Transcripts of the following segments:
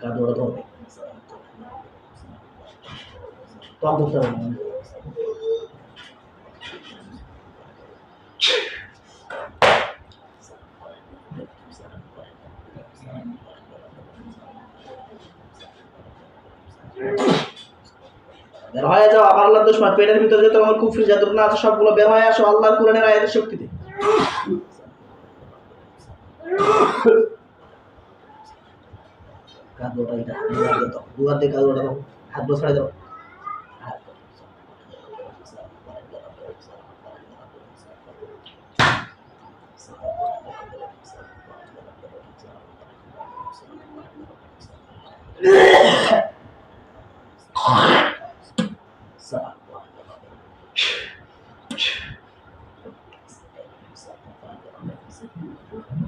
কাঁধে ওরা ধরবে টক ধরতে হবে না বের হয়ে যাও আমার আল্লাহ দুশ্মন পেটের ভিতরে যত আমার কুফরি যতটা আছে সবগুলো বের হয়ে আসো আল্লাহর কোরআনের আয়াতের শক্তিতে কাঁদোটা এটা দুয়ার দিয়ে দাও দিয়ে দাও হাতগুলো ছাড়ে দাও Allah.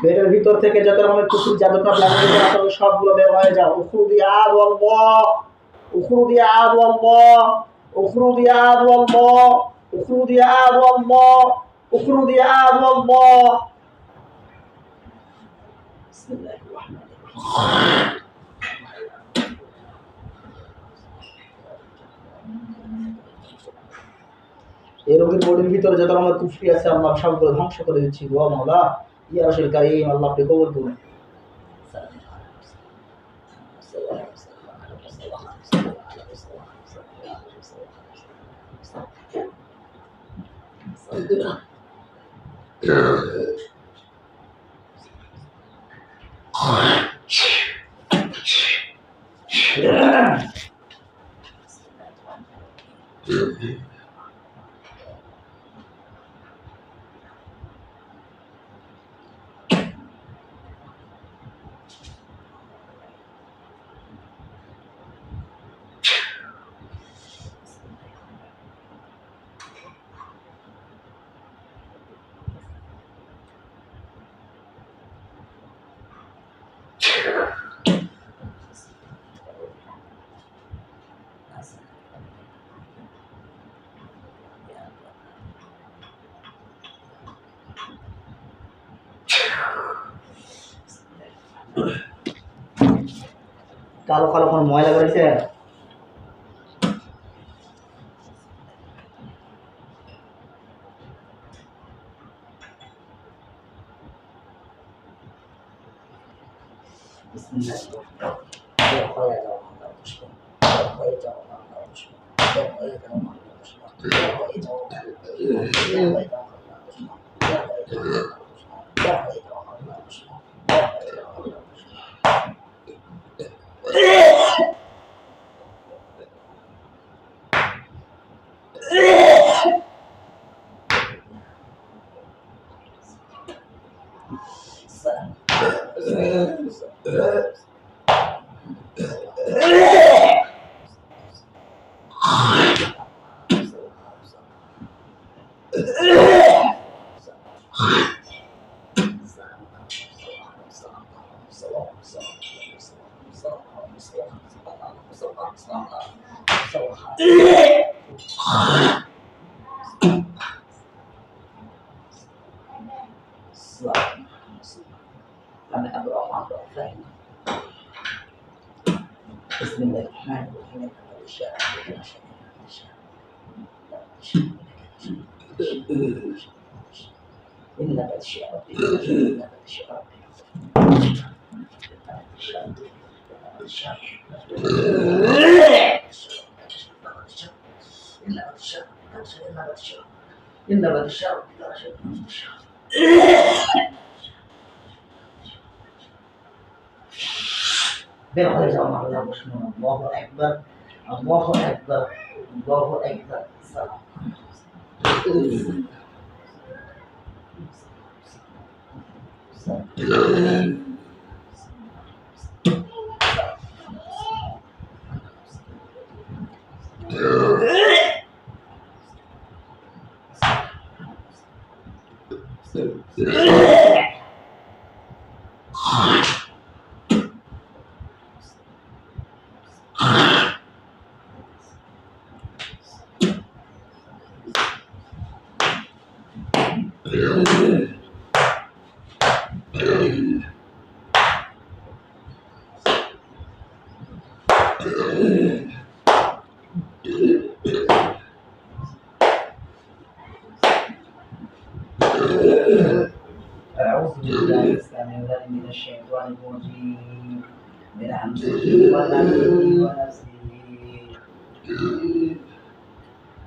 পেটের ভিতর থেকে যত রকমের কুকুর জাদুটা আসলে সবগুলো বের হয়ে যাও। উখরুদি আদ ওয়াল্লাহ উখরুদি আদ ওয়াল্লাহ উখরুদি আদ ওয়াল্লাহ উখরুদি আদ ওয়াল্লাহ উখরুদি আদ ওয়াল্লাহ বিসমিল্লাহির রহমানির রহিম এই রোগীর বডির ভিতরে যত রকমের কুফরি আছে, আল্লাহ সবগুলো ধ্বংস করে দিচ্ছি। ওয়া মাওলা, ইয়া রাসূল কারীম, আল্লাহ আপনি কবুল করুন। Deus. কালো কালো কোনো ময়লা করেছে slagen Han är bra, han bra träning. Fast min lägger här och hänger på och kör. Jag kör, jag kör. Jag gillar att köra bil. Jag gillar att köra bil. إلا بالشر إلا بالشر إلا بالشر إلا بالشر বের হয়ে যাও আল্লাহ আল্লাহু আকবার আল্লাহু আকবার আল্লাহু আকবার সালাম। Yeah.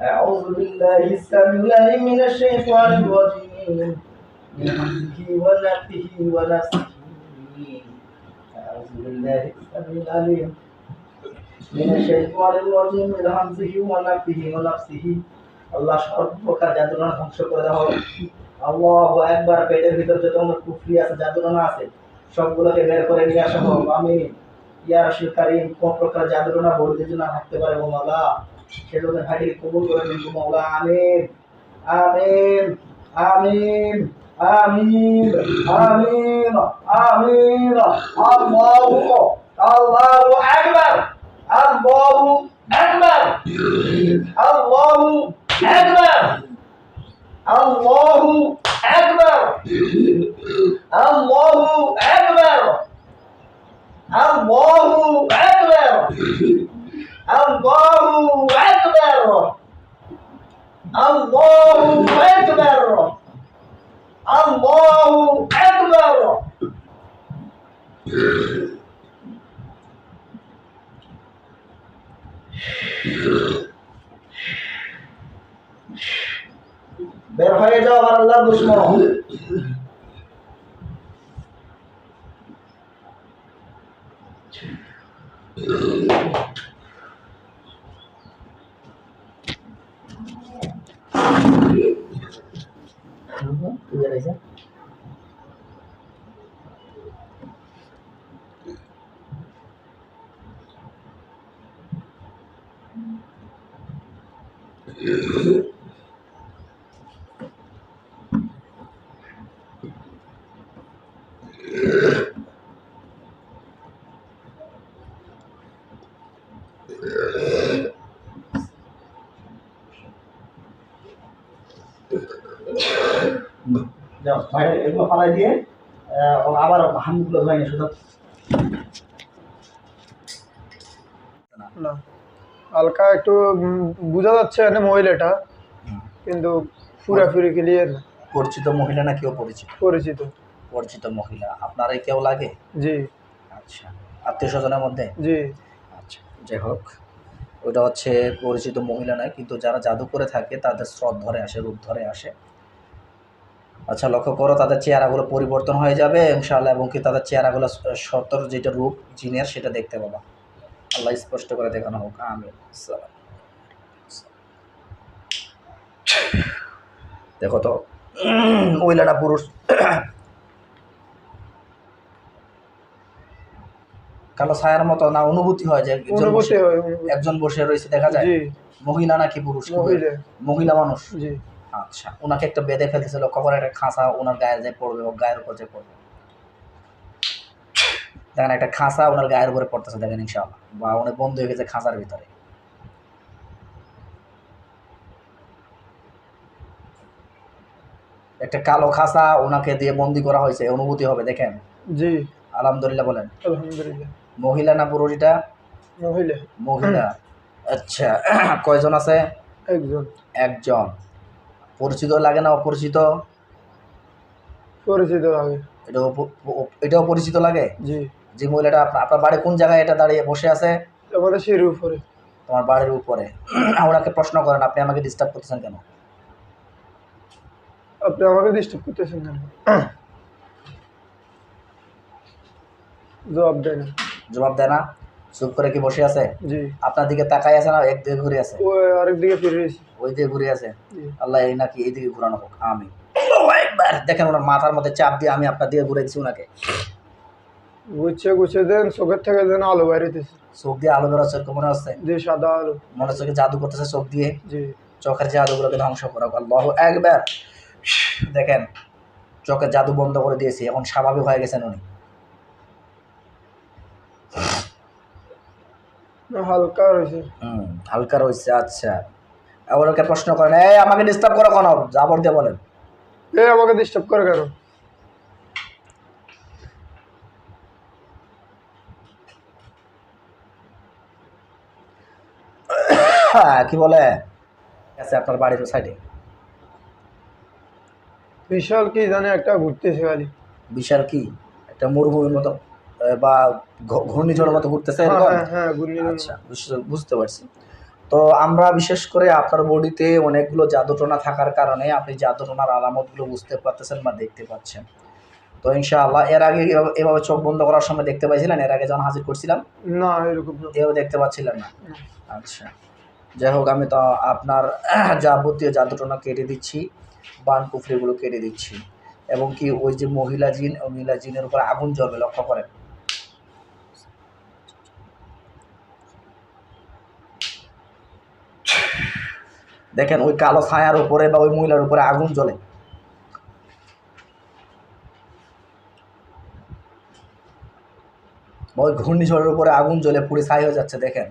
أعوذ بالله السميع العليم من الشيطان الرجيم من همزه ونفسه ونفسه أعوذ بالله السميع العليم من الشيطان الرجيم من همزه ونفسه ونفسه আল্লাহ সর্বপ্রকার যাতনা ধ্বংস করে দেওয়া হোক আল্লাহ একবার পেটের ভিতর যত আমার কুফরি আছে যাতনা আছে সবগুলোকে বের করে নিয়ে আসা হোক আমি ইয়া কারিম, কোন প্রকার না থাকতে পারে মাওলা। সেজন্য ভাইকে কবুল করে নিন মাওলা। আমিন। আমিন। আমিন। আমিন। আমিন। আমিন। আল্লাহু আল্লাহু আকবার। আল্লাহু আকবার। আল্লাহু আকবার। আল্লাহু আকবার। আল্লাহু আকবার। আল্লাহু আকবার। আল্লাহু আকবার। আল্লাহু আকবার। আল্লাহু আকবার। বের হয়ে যাও আমার আল্লাহর দুশ্মন যাও বাইরে এগুলো ফালাই দিয়ে আবার হামগুলো হয়নি শুধু না। হালকা একটু বোঝা যাচ্ছে না মহিলাটা কিন্তু পুরাপুরি ক্লিয়ার না পরিচিত মহিলা না কেউ পরিচিত? পরিচিত। পরিচিত মহিলা। আপনারই কেউ লাগে? জি। আচ্ছা। আত্মীয় স্বজনের মধ্যে? জি। যাই হোক, ওটা হচ্ছে পরিচিত মহিলা নয়, কিন্তু যারা জাদু করে থাকে, তাদের স্রোত ধরে আসে, রূপ ধরে আসে। আচ্ছা লক্ষ্য করো, তাদের চেহারাগুলো পরিবর্তন হয়ে যাবে, ইনশাআল্লাহ, এবং কি তাদের চেহারাগুলো সতর যেটা রূপ, জিনের, সেটা দেখতে পাবা। আল্লাহ স্পষ্ট করে দেখানো হোক আমি দেখো তো মহিলাটা পুরুষ কালো ছায়ার মতো না অনুভূতি হয় যে একজন বসে- একজন বসে রয়েছে দেখা যায়? মহিলা নাকি পুরুষ? মহিলা। মানুষ? আচ্ছা ওনাকে একটা বেঁধে ফেলতেছিল কখন একটা খাঁচা ওনার গায়ে যে পড়বে ও গায়ের উপর যে পড়বে। দেখেন একটা খাঁচা ওনার গায়ের উপরে পড়তেছে দেখেন ইনশাআল্লাহ। বা উনি বন্ধ হয়ে গেছে খাঁচার ভিতরে। একটা কালো খাঁচা ওনাকে দিয়ে বন্দি করা হয়েছে অনুভূতি হবে দেখেন। জি। আলহামদুলিল্লাহ বলেন। আলহামদুলিল্লাহ। মহিলা না পুরুষ এটা মহিলা। মহিলা। আচ্ছা কয়জন আছে? একজন। একজন। পরিচিত লাগে না অপরিচিত? পরিচিত লাগে। এটা এটাও পরিচিত লাগে? জি। যে মহিলাটা আপনার বাড়ি কোন জায়গায় এটা দাঁড়িয়ে বসে আছে? আমাদের সিঁড়ির উপরে। তোমার বাড়ির উপরে। ওনাকে প্রশ্ন করেন আপনি আমাকে ডিস্টার্ব করতেছেন কেন? আপনি আমাকে ডিস্টার্ব করতেছেন কেন? জবাব দেন। জবাব দেয় না। চুপ করে কি বসে আছে? আপনার দিকে তাকাই আছে না একদিকে ঘুরে আছে? ফিরে ওই দিকে ঘুরে আছে? আল্লাহ এই নাকি এই দিকে ঘুরানো হোক আমি দেখেন ওনার মাথার মধ্যে চাপ দিয়ে আমি আপনার দিকে ঘুরে দিচ্ছি ওনাকে দেন চোখের থেকে আলো চোখ দিয়ে আলো বেরোচ্ছে মনে হচ্ছে? যে সাদা আলো। মনে হচ্ছে জাদু করতেছে চোখ দিয়ে? চোখের জাদুগুলোকে ধ্বংস করা। আল্লাহ একবার দেখেন চোখের জাদু বন্ধ করে দিয়েছি। এখন স্বাভাবিক হয়ে গেছেন উনি। হালকা রয়েছে। হুম হালকা রয়েছে আচ্ছা। ওকে প্রশ্ন করেন এই আমাকে ডিস্টার্ব করো কেন? জাবর দিয়ে বলেন। এ আমাকে ডিস্টার্ব করে কেন? কি বলে? আছে আপনার বাড়ির সাইডে বিশাল কি জানে একটা ঘুরতেছে খালি। বিশাল কি? একটা মরুভূমির মতো। বা ঘ- ঘূর্ণিঝড়ের মতো ঘুরতেছে হ্যাঁ? হ্যাঁ হ্যাঁ আচ্ছা বুঝতে- পারছি। তো আমরা বিশেষ করে আপনার বডিতে অনেকগুলো জাদুটোনা থাকার কারণে আপনি জাদুটোনার আলামতগুলো বুঝতে পারতেছেন বা দেখতে পাচ্ছেন। তো ইনশাআল্লাহ এর আগে এভাবে- চোখ বন্ধ করার সময় দেখতে পাইছিলেন? এর আগে যখন হাজির করছিলাম? না এরকম। এভাবে দেখতে পাচ্ছিলেন না। আচ্ছা। যাই হোক আমি তো আপনার যাবতীয় জাদুটোনা কেটে দিচ্ছি বান কুফরিগুলো কেটে দিচ্ছি। এবং কি ওই যে মহিলা জিন মহিলা জিনের উপর আগুন জ্বলবে লক্ষ্য করেন? দেখেন ওই কালো ছায়ার উপরে বা ওই মহিলার উপরে আগুন জ্বলে। বা ওই ঘূর্ণিঝড়ের উপরে আগুন জ্বলে, পুড়ে ছাই হয়ে যাচ্ছে, দেখেন।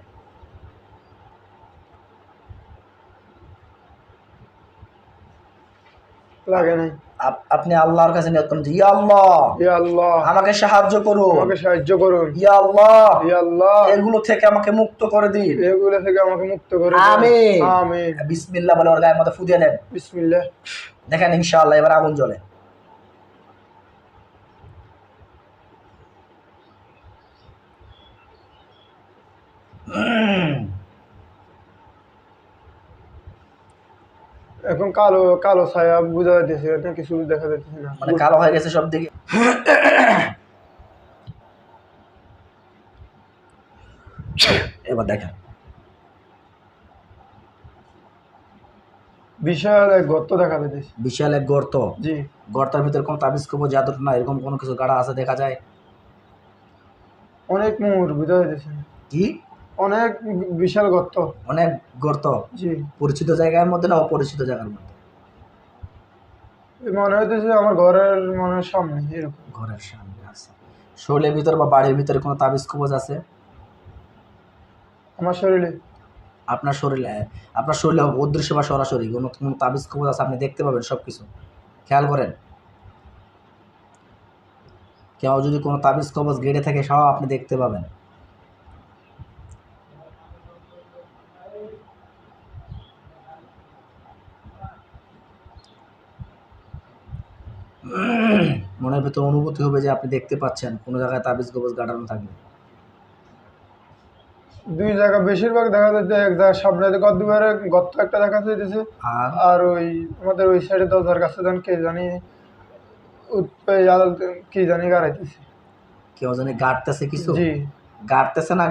লাগে নাই। আপনি আল্লাহর কাছে নিয়ত করুন ইয়া আল্লাহ। ইয়া আল্লাহ। আমাকে সাহায্য করুন। আমাকে সাহায্য করুন। ইয়া আল্লাহ। ইয়া আল্লাহ। এগুলো থেকে আমাকে মুক্ত করে দিন। এগুলো থেকে আমাকে মুক্ত করে দিন। আমিন। আমিন। বিসমিল্লাহ বলে ওর গায়ের মধ্যে ফুদিয়ে নেন। বিসমিল্লাহ। দেখেন ইনশাআল্লাহ এবার আগুন জ্বলে। এখন কালো কালো ছায়া বোঝা যাইতেছে না কিছু দেখা যাচ্ছে না। মানে কালো হয়ে গেছে সব দিকে এবার দেখেন বিশাল এক গর্ত দেখা যাইতেছে। বিশাল এক গর্ত। জি। গর্তের ভিতরে কোনো তাবিজ না এরকম কোনো কিছু গাড়া আছে দেখা যায়? অনেক মোর বোঝা যাইতেছে কি? অনেক বিশাল গর্ত। অনেক গর্ত। জি। পরিচিত জায়গার মধ্যে না অপরিচিত জায়গার মধ্যে? মনে হইতেছে আমার ঘরের মনে সামনে এরকম। ঘরের সামনে আছে। শরীরের ভিতর বা বাড়ির ভিতরে কোনো তাবিজ কবজ আছে? আমার শরীরে। আপনার শরীরে আপনার শরীরে অদৃশ্য বা সরাসরি কোনো কোনো তাবিজ কবজ আছে? আপনি দেখতে পাবেন সব কিছু খেয়াল করেন। কেউ যদি কোনো তাবিজ কবজ গেড়ে থাকে সব আপনি দেখতে পাবেন। মনের ভিতর অনুভূতি হবে যে আপনি দেখতে পাচ্ছেন কোনো জায়গায় তাবিজ কবজ গাড়ানো থাকবে। দুই জায়গা বেশিরভাগ দেখা যাচ্ছে এক জায়গায় সামনে দিকে দুবারে গর্ত একটা দেখা যাইতেছে। আর? ওই আমাদের ওই সাইডে দরজার কাছে জান কে জানি কি জানি গাড়াইতেছে। কেউ জানি গাড়তেছে কিছু? গাড়তেছে না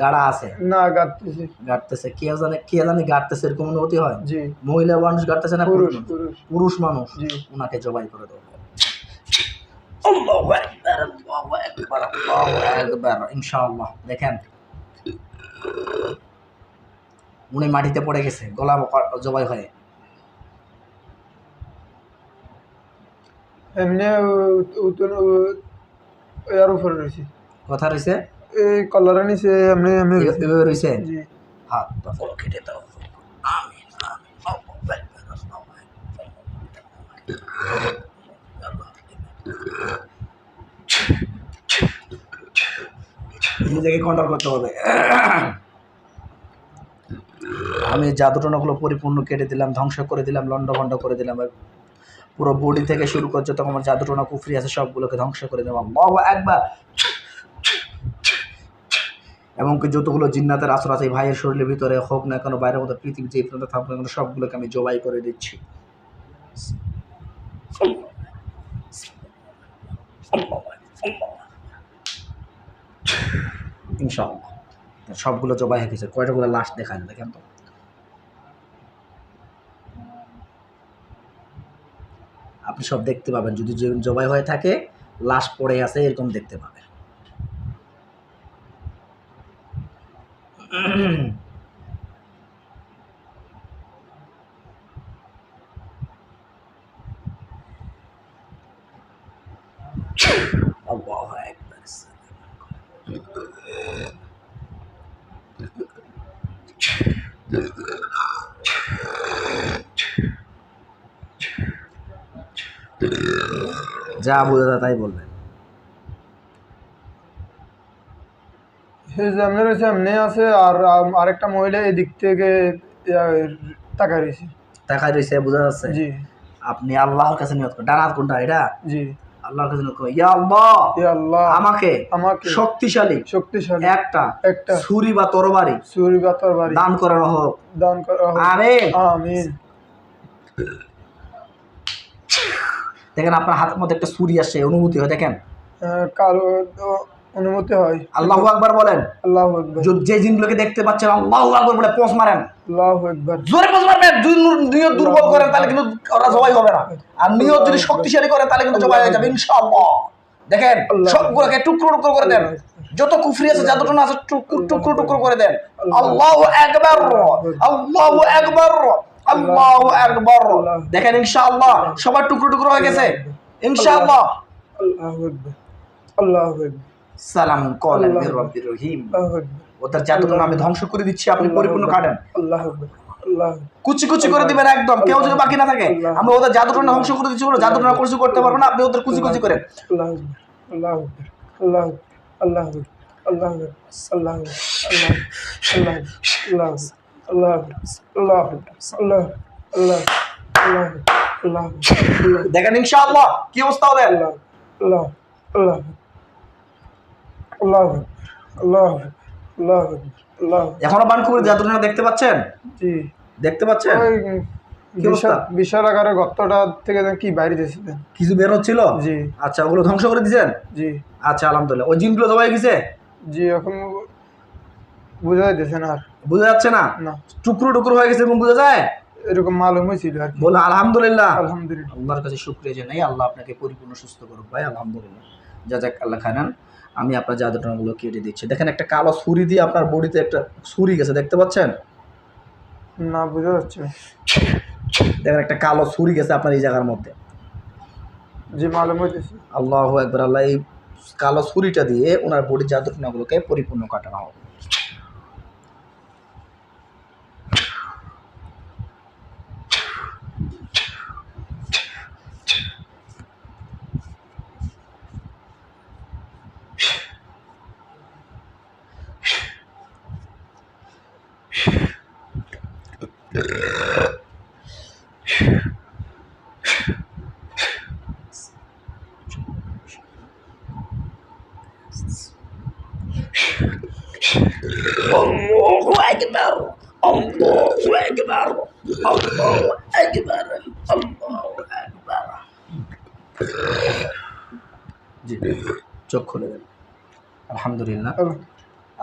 গাড়া আছে। না গাড়তেছে। গাড়তেছে। কে জানে কে জানি গাড়তেছে এরকম অনুভূতি হয়? জি। মহিলা মানুষ গাড়তেছে না পুরুষ পুরুষ মানুষ? জি। ওনাকে জবাই করে দেবো। ইনশাআল্লাহ দেখেন। উনি মাটিতে পড়ে গেছে গলা জবাই হয়ে। এমনি কথা রয়েছে এই কলারে নিচে এমনি এমনি রয়েছে। এভাবে রয়েছে? হাত পা ফুল কেটে দাও। নিজেকে কন্ট্রোল করতে হবে। আমি জাদুটনাগুলো পরিপূর্ণ কেটে দিলাম ধ্বংস করে দিলাম লন্ডভন্ড করে দিলাম পুরো বডি থেকে শুরু করে যত আমার জাদুটনা কুফরি আছে সবগুলোকে ধ্বংস করে দিলাম বাবা একবার এমনকি যতগুলো জিন্নাতের আসর আছে ভাইয়ের শরীরের ভিতরে হোক না কেন, বাইরের মধ্যে পৃথিবী যে পর্যন্ত থাকুক না সবগুলোকে আমি জবাই করে দিচ্ছি। সবগুলো জবাই হয়ে গেছে। কয়টাগুলো লাশ দেখা যায় দেখেন তো। আপনি সব দেখতে পাবেন। যদি জবাই হয়ে থাকে, লাশ পড়ে আছে, এরকম দেখতে পাবেন আল্লাহু আকবার যা বোঝা তাই বলবেন। সে যেমনি রয়েছে এমনি আছে আর আরেকটা মহিলা এদিক থেকে ইয়া, তাকায় রয়েছে তাকায় রয়েছে বোঝা যাচ্ছে জি আপনি আল্লাহর কাছে নিয়ত করেন ডান হাত কোনটা এটা জি আল্লাহর কাছে নিয়ত ইয়া আল্লাহ এ আল্লাহ আমাকে আমাকে শক্তিশালী শক্তিশালী একটা একটা ছুরি বা তরবারি সুরি বাতর বাড়ি দান করানো হোক দান করা হোক। আমিন আমিন দেখেন আপনার হাতের মধ্যে একটা ছুরি আসছে অনুভূতি হয় দেখেন কারও অনুমতি হয় আল্লাহ আকবার বলেন আল্লাহ আকবর যে- জিনগুলোকে দেখতে পাচ্ছেন আল্লাহ আকবার বলে পোষ মারেন আল্লাহ আকবর জোরে পোষ মারবেন নিয়ত দুর্বল করেন তাহলে কিন্তু ওরা জবাই হবে না আর নিয়ত যদি শক্তিশালী করেন তাহলে কিন্তু জবাই হয়ে যাবে ইনশাআল্লাহ দেখেন সবগুলোকে টুকরো টুকরো করে দেন যত কুফরি আছে যতটা আছে টুকরো টুকরো টুকরো করে দেন আল্লাহু আকবার আল্লাহু আকবার আল্লাহু আকবার দেখেন ইনশাআল্লাহ সবার টুকরো টুকরো হয়ে গেছে ইনশাআল্লাহ আল্লাহ আকবর আল্লাহ আকবর সালাম। মির রাব্বির রহিম ওদের জাদুটনা আমি ধ্বংস করে দিচ্ছি আপনি পরিপূর্ণ কাটেন আল্লাহ। কুচি কুচি করে দিবেন একদম কেউ যদি বাকি না থাকে আমরা ওদের জাদুটনা ধ্বংস করে দিচ্ছি বলে জাদুটনা কিছু করতে পারব না আপনি ওদের কুচি কুচি করেন আল্লাহ আকবর আল্লাহ আকবর আল্লাহ আকবর আল্লাহ আল্লাহ আল্লাহ আল্লাহ আল্লাহ আল্লাহ আল্লাহ আল্লাহ আল্লাহ আল্লাহ আল্লাহ দেখেন ইনশাআল্লাহ কি অবস্থা হবে আল্লাহ আল্লাহ আল্লাহ আল্লাহ আল্লাহ আল্লাহ আল্লাহ এখনও বান করে দেখতে পাচ্ছেন? জি। দেখতে পাচ্ছেন? বিশাল আকারের গর্তটা থেকে কি বাইরে দিয়েছিলেন? কিছু বের হচ্ছিল? জি। আচ্ছা ওগুলো ধ্বংস করে দিয়েছেন? জি। আচ্ছা আলহামদুলিল্লাহ। ওই জিনগুলো জবাই গেছে জি এখন বোঝা যাইতেছে না আর। বোঝা যাচ্ছে না? টুকরো টুকরো হয়ে গেছে এরকম বোঝা যায়? এরকম মালুম হয়েছিল আর বলে আলহামদুলিল্লাহ। আলহামদুলিল্লাহ। আল্লাহর কাছে শুক্রিয়া জানাই। আল্লাহ আপনাকে পরিপূর্ণ সুস্থ করুক ভাই আলহামদুলিল্লাহ। যা যাক আল্লাহ খানান আমি আপনার জাদুটনাগুলো কেটে দিচ্ছি। দেখেন একটা কালো ছুরি দিয়ে আপনার বডিতে একটা ছুরি গেছে দেখতে পাচ্ছেন? না বুঝতে পারছি দেখেন একটা কালো ছুরি গেছে আপনার এই জায়গার মধ্যে। যে মালুম হয়েছে আল্লাহ একবার আল্লাহ এই কালো ছুরিটা দিয়ে ওনার বডির জাদুটনাগুলোকে পরিপূর্ণ কাটানো হবে। الله أكبر الله أكبر الله أكبر الله أكبر জি চোখ খুলে দেন আলহামদুলিল্লাহ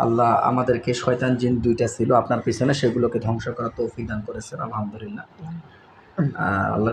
আল্লাহ আমাদেরকে শয়তান জিন দুইটা ছিল আপনার পিছনে সেগুলোকে ধ্বংস করার তৌফিক দান করেছেন আলহামদুলিল্লাহ। আল্লাহ